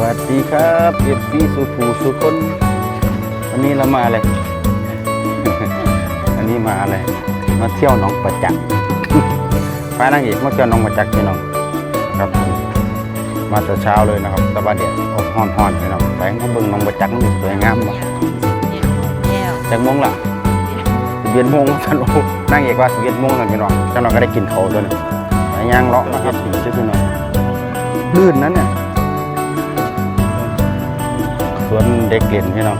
วัสดีครับเอฟซีสุภูสุคนวันนี้เรามาอะไรอันนี้มาอะไรมาเที่ยวหนองประจักษ์ไปนั่งอีกมาเที่ยวหนองประจักษ์พี่น้องครับ มาแต่เช้าเลยนะครับตะวันเดียดออกห้อนพี่น้องไปเขาเบิ่งหนองประจักษ์มันสวยงามมากจากมงล่ะสิบเอ็ดโมงท่านโอ้นั่งเอกว่าสิบเอ็ดโมงนั่นพี่น้องท่านเราก็ได้กินเขาวตัวนี้ไปย่างเลาะมาเฮ็ดกินซื้อพี่น้องลื่นนั้นเนี่ย วนเด็กเล่นพี่น้อง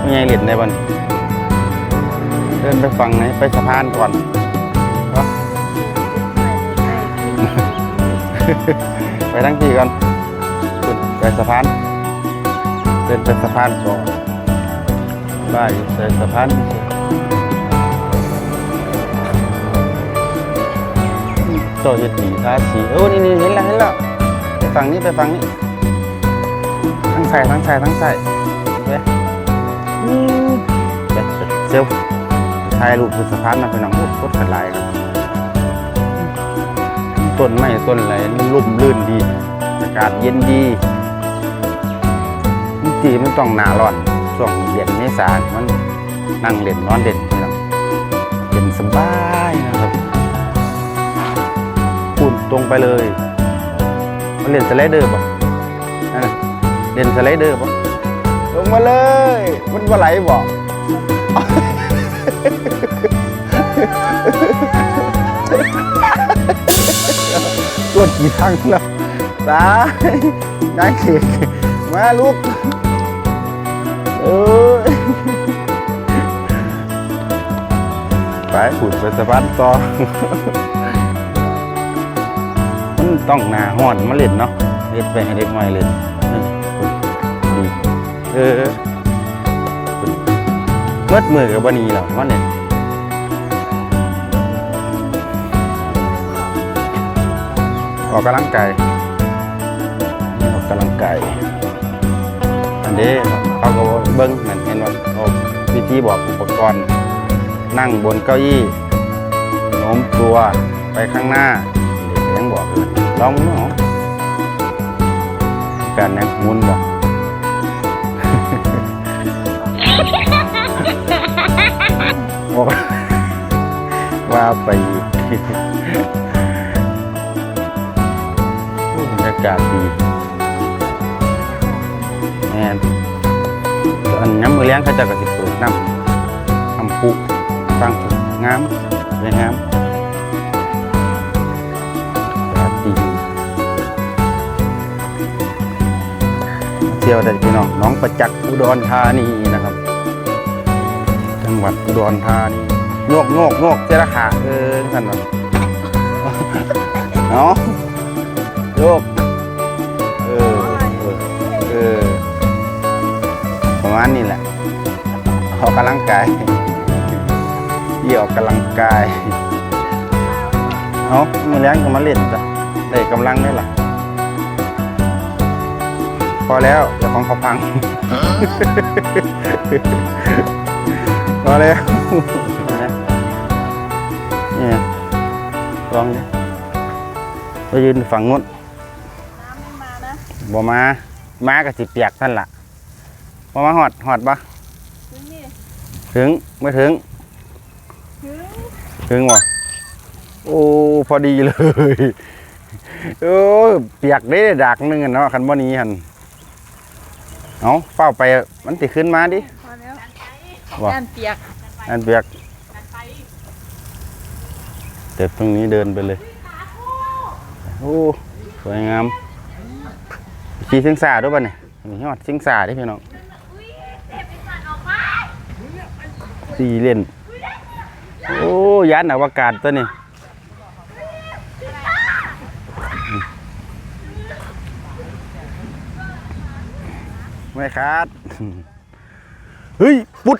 ไม่ใช่เล่นได้บ้านเดินไปฟังไหนไปสะพานก่อนไปทั้งที่ก่อนไปสะพานเดินไปสะพานก่อนบ้านอยู่ใส่สะพานโตจะตีทาสีโอ้นี่นี่เห็นแล้วเห็นแล้วไปฝั่งนี้ไปฝั่งนี้ ใส่ทั้งใส่ทั้งใส่ไปอืมไปเซลถ่ายรูปบนสะพานนะไปน้องโอ้โคตรขัดลายครับต้นไม้ต้นอะไรลุ่มลื่นดี อากาศเย็นดีจริงๆมันต้องหนาร้อนช่วงเย็นเมษามันนั่งเล่นนอนเล่นน้องเย็นสบายนะครับปุ่นตรงไปเลยมาเล่นสไลเดอร์ป่ะ เล่นสไลเดอร์ป่ะลงมาเลย มันว่าไหลบ่ตัวกี่ทางแล้วตายนายเขกมาลูก เออไปขุดไปสะพานต่อ มันต้องหนาห่อนมาเล่นเนาะเล่นไปให้เด็กใหม่เล่นเออดี เออเมื่อมือกับวันนี้หรอวันนี้ออกกำลังกายออกกำลังกายอันนี้เขาก็เบิ้งนั่นเห็นว่าเขาวิธีบอกอุปกรณ์ นั่งบนเก้าอี้โน้มตัวไปข้างหน้าเด็กยังบอกเลยลองเนาะการนั่งมุนบอก บอกว่าไปบรรยากาศดีแม่นอันน้ำมือเลี้ยงเขาจะกระติเปิดน้ำน้ำปุฟังงามสวยงามดีเที่ยวได้พี่น้องน้องประจักษ์อุดรธานีนะครับ หวัดอุดรธานีโงกโงกโงกเจระขาเออท่านเนาะโยกเออเออเออประมาณนี้แหละออกกำลังกายเยี่ยออกกำลังกายเอามือแรงก็มาเล่นจ้ะได้กำลังได้ล่ะพอแล้วเดี๋ยวของเขาพัง พอแล้วนี่ลองดิไปยืนฝั่งนู้นน้ำไม่มานะบ่มา มากับสิเปียกท่านล่ะบ่มาหอดหอดปะถึงนี่ถึงไม่ถึงถึง ถึงวะโอ้พอดีเลยโอ้เปียกได้ดักหนึงอะเนาะคันบ่หนี้หันเอาเฝ้าไปมันติขึ้นมาดิพอแล้ วว่ะย่านเปียกอันเปียกเด็บตรงนี้เดินไปเลย โอ้สวยงามขี่ซิงสาด้วยป่ะเนี่ยมียอดซิงสาดิพี่น้องสี่เล่น โอ้ยานอวกาศตัวนี้ไม่ขาดเฮ้ย ปุ๊ด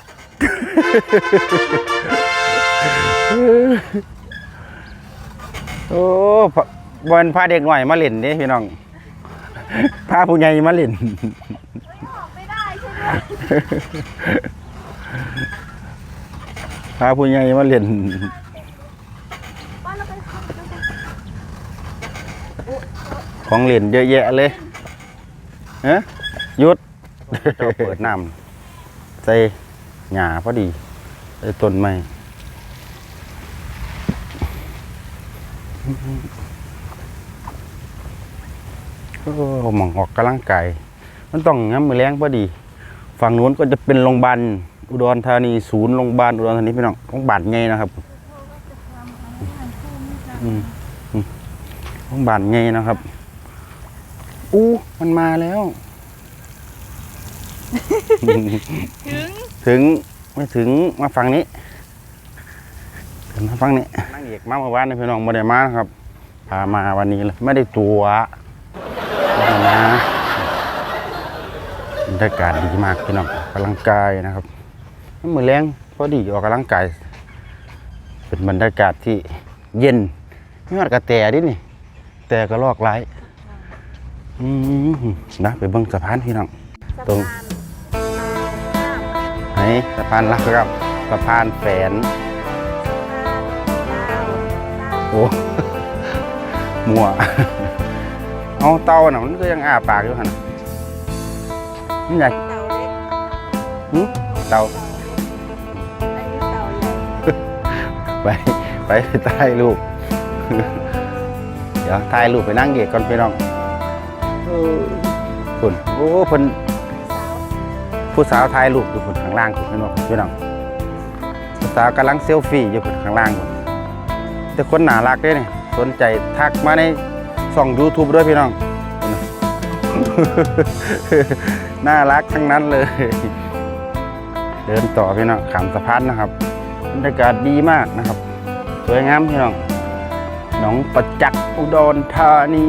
โอ้พะบอลพาเด็กหน่อยมาเล่นเด้พี่น้องพาผู้ใหญ่มาเล่นไม่ได้ใช่ไหมโพาผู้ใหญ่มาเล่นป้าเราไปเข้าไปเข้าไปของเล่นเยอะแยะเลยเฮ้หยุดเจ้าเปิดน้ำใส่ หญ้าพอดีใส่ต้นไม้โอ้หมองออกกำลังกายมันต้องงั้นมือแรงพอดี ฝั่งนู้นก็จะเป็นโรงพยาบาลอุดรธานีศูนย์โรงพยาบาลอุดรธานีพี่น้องโรงพยาบาลไงนะครับอืมอืมโรงพยาบาลไงนะครับอู้มันมาแล้วถึง ถึงไม่ถึงมาฝั่งนี้ถึงมาฝั่งนี้นั่งเอกมาเมื่อวานนี่พี่น้องม่ได้มาครับพามาวันนี้เลยไม่ได้ตัวไม่ได้มาบรรยากาศดีมากพี่น้องออกกำลังกายนะครับมือแรงพอดีออกกำลังกาย เป็นบรรยากาศที่เย็นไม่ว่ากระแตดินี่ แต่ก็ลอกไร้นะไปเบิ่งสะพานพี่น้องตรง นสะพานลักครับสะพานแฝนโอ้มัวเอาเต่าน่ะมันก็ยังอ้าปากอยู่หันน่ะมันอยากเต่าเล็กหึเต่าอันนี้เต่าใหญ่ไปไปถ่ายรูปเดี๋ยวถ่ายรูปไปนั่งเอกก่อนพี่น้องเออคุณโอ้เพิ่นสาว ผู้สาวถ่ายรูปอยู่คนข้างล่างคุณพี่น้องพี่น้องผู้สาวกำลังเซลฟี่อยู่คนข้างล่างคุณแต่คนหนารักด้วยนี่สนใจทักมาในช่อง YouTube ด้วยพี่น้อง น่ารักทั้งนั้นเลย เดินต่อพี่น้องขามสะพานนะครับบรรยากาศดีมากนะครับ สวยงามพี่น้องหนองประจักษ์อุดรธานี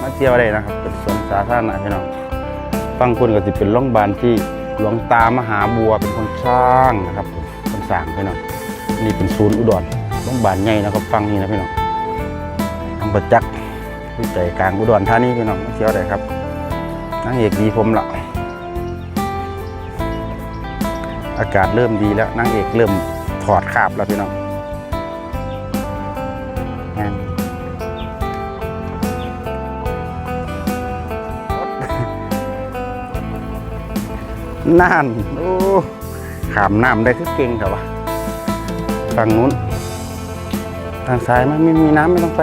มาเที่ยวได้นะครับ เป็นสวนสาธารณะพี่น้อง ฟังคุณก็จะเป็นโรงพยาบาลที่หลวงตามหาบัวเป็นคนสร้างนะครับผมคนสร้างพี่น้องนี่เป็นศูนย์อุดรโรงพยาบาลใหญ่นะครับฟังนี่นะพี่น้องทางประจักษ์ที่ใจกลางอุดรธานีพี่น้องเที่ยวได้ครับนางเอกดีผมละอากาศเริ่มดีแล้วนางเอกเริ่มถอดคาบแล้วพี่น้อง น่านโอ้ขามน้ำได้คือเก่งแต่ว่าฝั่งนู้นทางซ้ายมันไม่มีน้ำไม่ต้องไป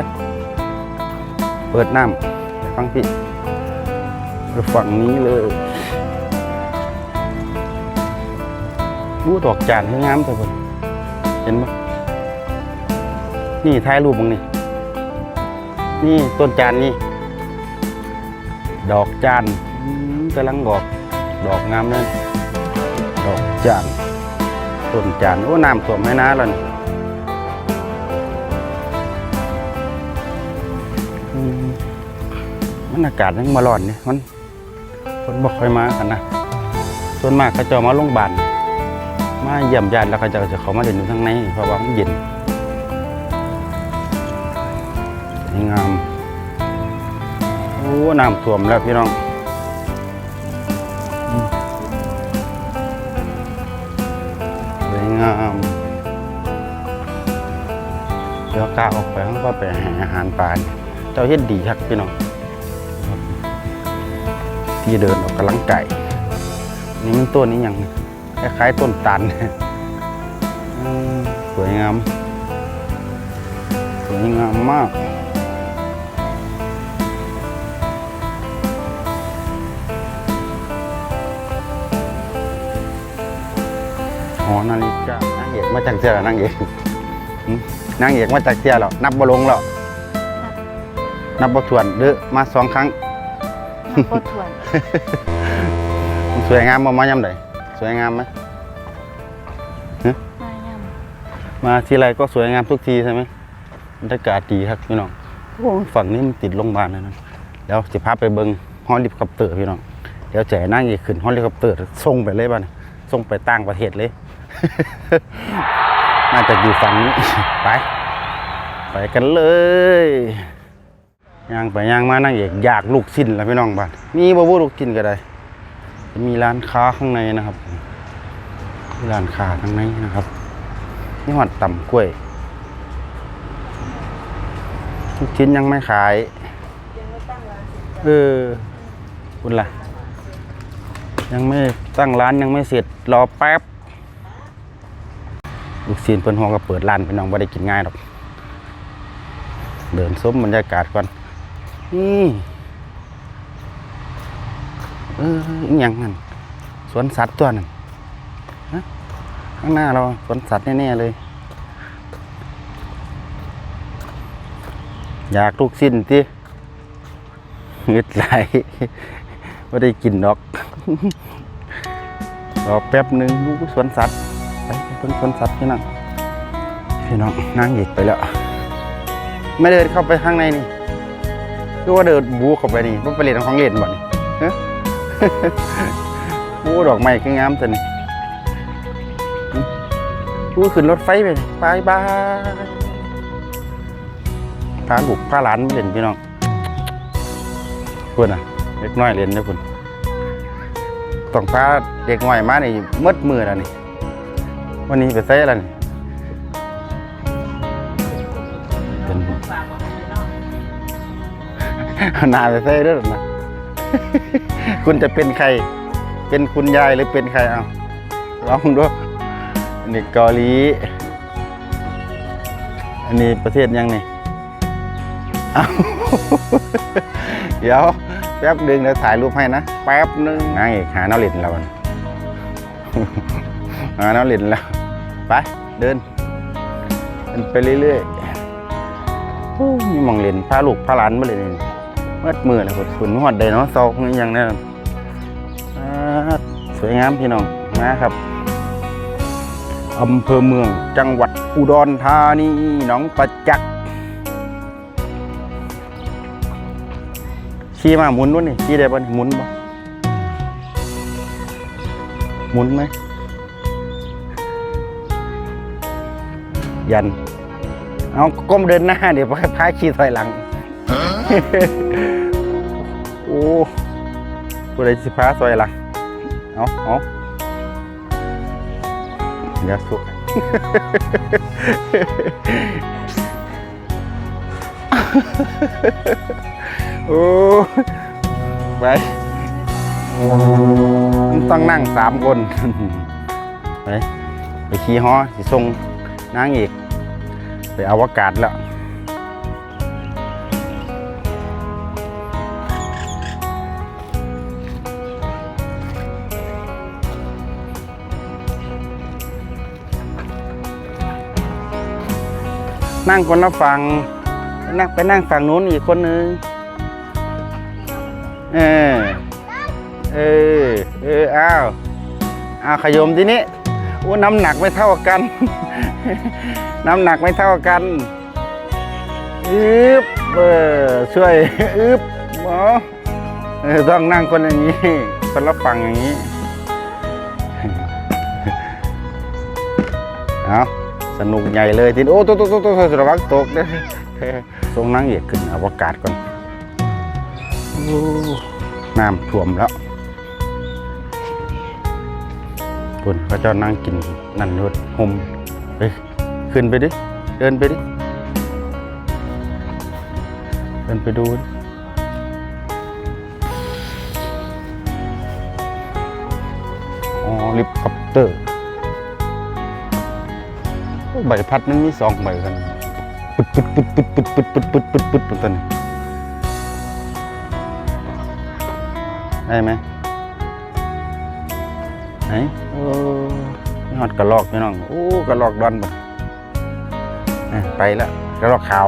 เปิดน้ำไปฟังพี่ไปฝั่งนี้เลยบู้ดอกจานให้งามแต่เพิ่นเห็นไหมนี่ถ่ายรูปมึงนี่ นี่ต้นจานนี่ ดอกจานกำลังออก ดอกงามเลยดอกจานต้นจานโอ้น้ำท่วมแม่น้าแล้วนี่อืมมันอากาศยังมาร้อนเนี่ยมันคนบอกค่อยมากันนะส่วนมากเขาจะเอมาโรงพยาบาลมาเยี่ยมญาติแล้วเขาจะจะเขามาเล่นอยู่ข้างในเพราะว่ามันเย็นสวยงามโอ้น้ำท่วมแล้วพี่น้อง ออกไปเขาก็ไปหาอาหารป่านเจ้าเฮ็ดดีครับพี่น้องที่เดินออกกำลังไก่นี่มันต้นนี้ยังคล้ายๆต้นตันสวยงามสวยงามมากหอนาฬิกานางเอกมาจากเสียแล้วนางเอก นางเอกมาจากเสียแล้วนับบ่ลงแล้วนับบ่ถ้วนเด้อมาสองครั้งน้ำปวดถ่วนมันสวยงามบ่มายามใดสวยงามไหมมายำมาทีไรก็สวยงามทุกทีใช่ไหมบรรยากาศดีครับพี่น้องโอ้ฝั่งนี้มันติดโรงพยาบาลเลยนะเดี๋ยวจะพาไปเบิ่งฮอลิคอปเตอร์พี่น้องเดี๋ยวจะให้นางเอกขึ้นฮอลิคอปเตอร์ส่งไปเลยบ้านี่ส่งไปต่างประเทศเลย น่าจะอยู่ฝั่งนี้ ไป ไปกันเลยย่างไปย่างมานางเอกอยากลูกชิ้นแล้วพี่น้องบ้านมีบ่บ่ลูกชิ้นก็ได้จะมีร้านค้าข้างในนะครับร้านค้าข้างในนะครับนี่หอดต่ำกล้วยทุกชิ้นยังไม่ขายเออคุณล่ะ ยังไม่ตั้งร้านยังไม่เสร็จรอแป๊บ ลูกซีนเพิ่นห้องก็เปิดร้านพี่น้องไม่ได้กินง่ายหรอก เดินส้มบรรยากาศก่อนนี่เอออหยังนั่นสวนสัตว์ตัวนั้นข้างหน้าเราสวนสัตว์แน่ๆเลย อยากลูกสิ้นที่เงึดไหลไม่ได้กินดอกรอแป๊บหนึ่งลูกสวนสัตว์ ไปไปเพิ่งสวนสัตว์พี่น้องพี่น้องนั่งหยิกไปแล้ว ไม่เดินเข้าไปข้างในนี่คือว่าเดินบูเข้าไปนี่ว่าไปเล่นของเล่นบ่นี่ฮะโอ้ดอกไม้ก็งามจังนี่กูขึ้นรถไฟไปบายบายพาลูกพาหลานเล่นพี่น้องคุนอะเล็กน้อยเล่นเด้อคุณต้องพาเด็กน้อยมานี่มืดมือแล้วนี่ วันนี้ไปใส่อะไรนี่เป็นเอาหนาไปใส่เด้วยนะคุณจะเป็นใคร เป็นคุณยายหรือเป็นใครเอาลองดูอันนี้เกาหลี อันนี้ประเทศยังนี่เอาเดี๋ยวแป๊บหนึ่งเดี๋ยวถ่ายรูปให้นะ แป๊บหนึ่งนางเอกหาน้าเล่นแล้วกันหาน้าเล่นแล้ว ไป เดินเดินไปเรื่อยๆมีหมองเล่นพาลูกพาหลานมาเลยนี่เมื่อมือแล้วคุณหอดไดโนเสาร์นี่ยังแน่นอนสวยงามพี่น้องมาครับอำเภอเมืองจังหวัดอุดรธานีหนองประจักษ์ขี่มาหมุนด้วยนี่ขี่ได้ปะนี่หมุนบ่หมุนไหม ยัน เอาก้มเดินหน้าเดี๋ยวพาขี่ถอยหลัง โอ้กูเลยสิพาถอยหลัง เอาเอาเดี๋ยวสุกโอ้ไปมันต้องนั่งสามคน ไป ไปขี่ฮอสิส่ง นางเอกไปอวกาศแล้วนั่งคนละฝั่งนั่งไปนั่งฝั่งนู้นอีกคนนึง เออ เออ เออ อ้าว อ้าว ขยมทีนี้โอ้น้ำหนักไม่เท่ากัน น้ำหนักไม่เท่ากันอึบเออช่วยอึบหมอเออต้องนั่งคนอย่างนี้ คนละฝั่งอย่างนี้เอาสนุกใหญ่เลยทีนี้โอ้ตกตกตกตกระวังตกเด้อส่งนางเอกขึ้นอวกาศก่อนน้ำท่วมแล้วคุณพระเจ้านั่งกินนั่นนวดหม ไปขึ้นไปดิ เดินไปดิ เดินไปดูดิอ๋อลิฟต์คอปเตอร์ ใบพัดนั้นมีสองใบกันปุดปุดปุดปุดปุดปุดปุดปุดปุดปุดปุดตัวนี้ได้ไหมไหนโอ้ ฮอดกระลอกพี่น้องโอ้กระลอกดอนบ่อะไปแล้วกระลอกขาว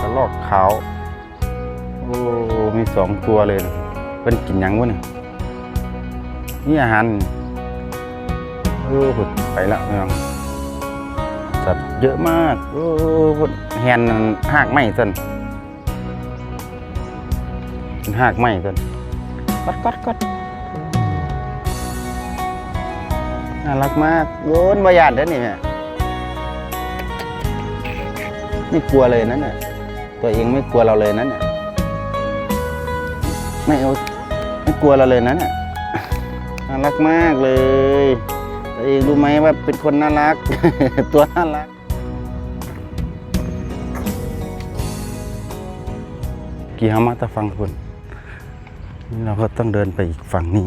กระลอกขาวโอ้มีสองตัวเลยนะเป็นกินยังวะเนี่ยนี่อาหารเออหุดไปแล้วพี่น้องสัตว์เยอะมากโอ้หุดแฮนนั่นหากไมต้นหากไมต้นกัดกัดกัด น่ารักมากโยนบายานเด้นี่แม่ไม่กลัวเลยนั่นน่ะตัวเองไม่กลัวเราเลยนั่นน่ะไม่เอาไม่กลัวเราเลยนะเนี่ยน่ารักมากเลย ตัวเองรู้ไหมว่าเป็นคนน่ารัก ตัวน่ารัก กี่เขามาตะฟังคุณนี่เราก็ต้องเดินไปอีกฝั่งนี้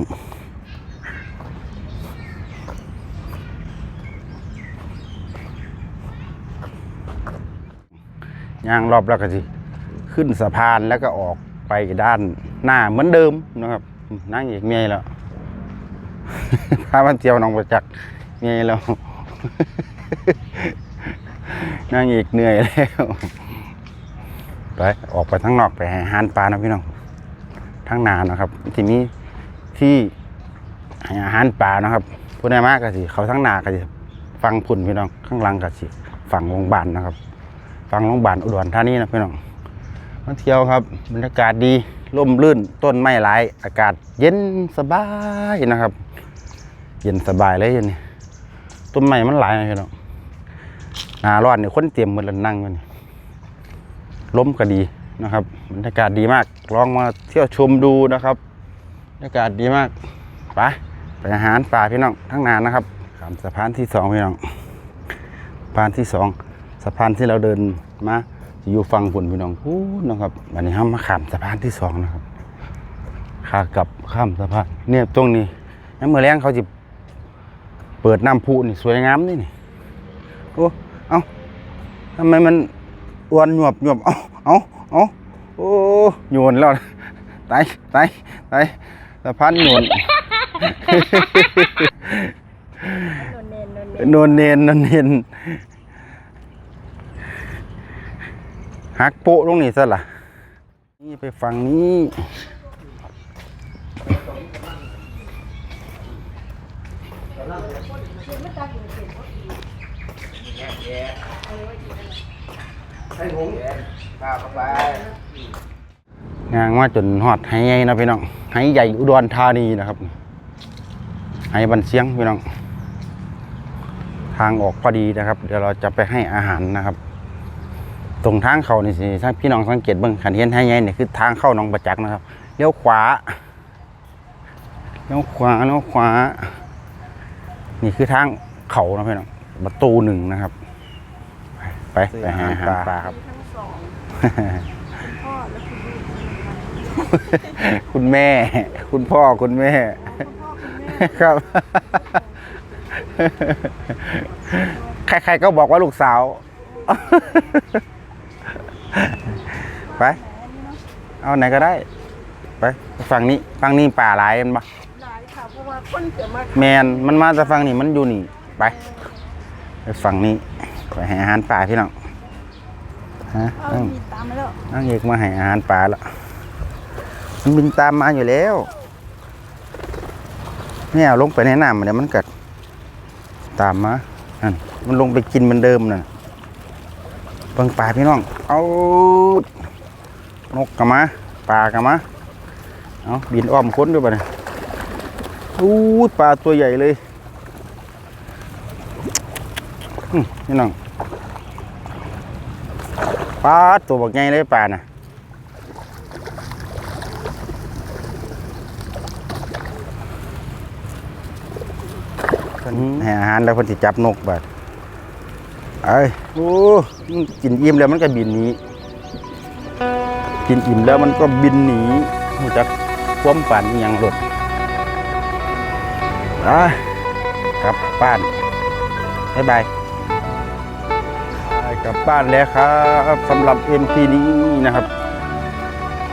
ย่างรอบแล้วก็สิขึ้นสะพานแล้วก็ออกไปด้านหน้าเหมือนเดิมนะครับนั่งอีกเมียแล้วพามันเที่ยวน้องประจักษ์เมียแล้วนั่งอีกเหนื่อยแล้วไปออกไปทั้งนอกไปหาอาหารปลานะพี่น้องทั้งนานะครับ ที่นี้ที่ให้อาหารปลานะครับผู้ใดมากก็สิเขาทั้งนาก็สิฟังพุ่นพี่น้องข้างหลังก็สิฝั่งโรงบาลนะครับ ฟังโรงพยาบาลอุดรธานีนะพี่น้องมาเที่ยวครับบรรยากาศดีร่มรื่นต้นไม้หลายอากาศเย็นสบายนะครับ เย็นสบายเลยเย็นนี่ต้นไม้มันหลายนะพี่น้องหนาร้อนเนี่ยคนเตรียมมือละนั่งกันล้มก็ดีนะครับบรรยากาศดีมากลองมาเที่ยวชมดูนะครับบรรยากาศดีมากไปไปอาหารป่าพี่น้องทั้งนานนะครับขามสะพานที่สองพี่น้องสะพานที่สอง สะพานที่เราเดินมาจะอยู่ฝั่งฝุ่นพี่น้องพูดนะครับวันนี้ห้ามมาข้ามสะพานที่สองนะครับขากลับข้ามสะพานเนี่ยตรงนี้น้ำเมื่อแรงเขาจะเปิดน้ำพุนี่สวยงามนี่นี่โอ้เอาทำไมมันอ้วนหยวบหยวบเอาเอาเอาโอ้โยนแล้วตายตายตายสะพานโยนนนเนนนนเนนโนนเนนโนนเนน หักโปะตรงนี้ซะล่ะ นี่ไปฝั่งนี้งางมาจนหอดไหใหญ่นะพี่น้องไห้ใหญ่อุดรธานีนะครับไห้บันเชียงพี่น้อง ทางออกพอดีนะครับ เดี๋ยวเราจะไปให้อาหารนะครับ ตรงทางเขานี่สิถ้าพี่น้องสังเกตเบิ่งขันเห็นให้ใหญ่เนี่ยคือทางเข้าหนองประจักษ์นะครับเลี้ยวขวาเลี้ยวขวาเลี้ยวขวา นี่คือทางเขานะพี่น้องประตูหนึ่งนะครับ ไปไปหาอาหารปลาครับทั้งสองพ่อและคุณลูกคุณแม่คุณพ่อคุณแม่ คุณพ่อคุณแม่ ครับใครๆก็บอกว่าลูกสาว ไป เอาไหนก็ได้ ไปฝั่งนี้ฝั่งนี้ป่าหลายมันปะหลายค่ะเพราะว่าคนเกิดมาแมนมันมาจากฝั่งนี้มันอยู่นี่ไปไปฝั่งนี้ไปให้อาหารป่าพี่น้องฮะเอามีตามมาแล้วนั่งเอกมาให้อาหารป่าแล้วมันบินตามมาอยู่แล้วเนี่ยเอาลงไปในน้ำมันเดี๋ยวมันกัดตามมานั่นมันลงไปกินเหมือนเดิมน่ะเบิ่งป่าพี่น้อง เอานกกะมาปลากะมาเอาบินอ้อมค้นด้วยบ่เนี่ยอู้ยปลาตัวใหญ่เลยอืมพี่น้องปลาตัวบักใหญ่เลยปลาน่ะเพิ่นให้อาหารแล้วเพิ่นสิจับนกบาด เอ้โอ้กินอิ่มแล้วมันก็บินหนีกินอิ่มแล้วมันก็บินหนีรู้จักความฝันอหยังหลดไปกลับบ้านบ๊ายบายกลับบ้านแล้วครับสำหรับ MP นี้นะครับ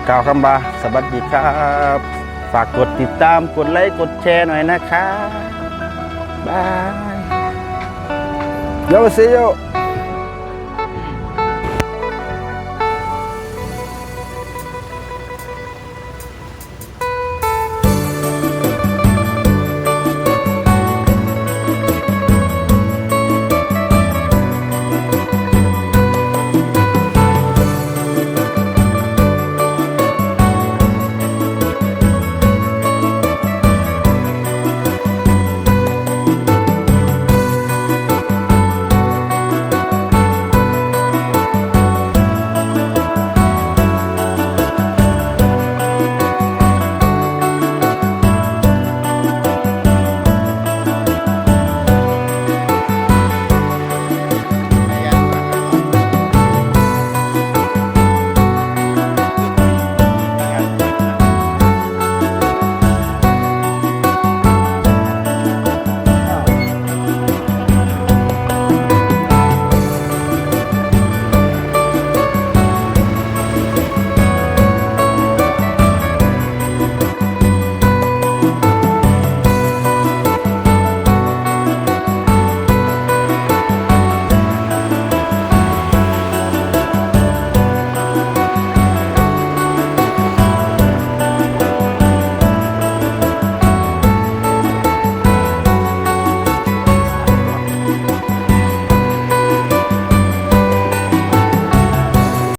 กล่าวคำบาสวัสดีครับ ฝากกดติดตามกดไลค์กดแชร์หน่อยนะครับ บาย 有谁要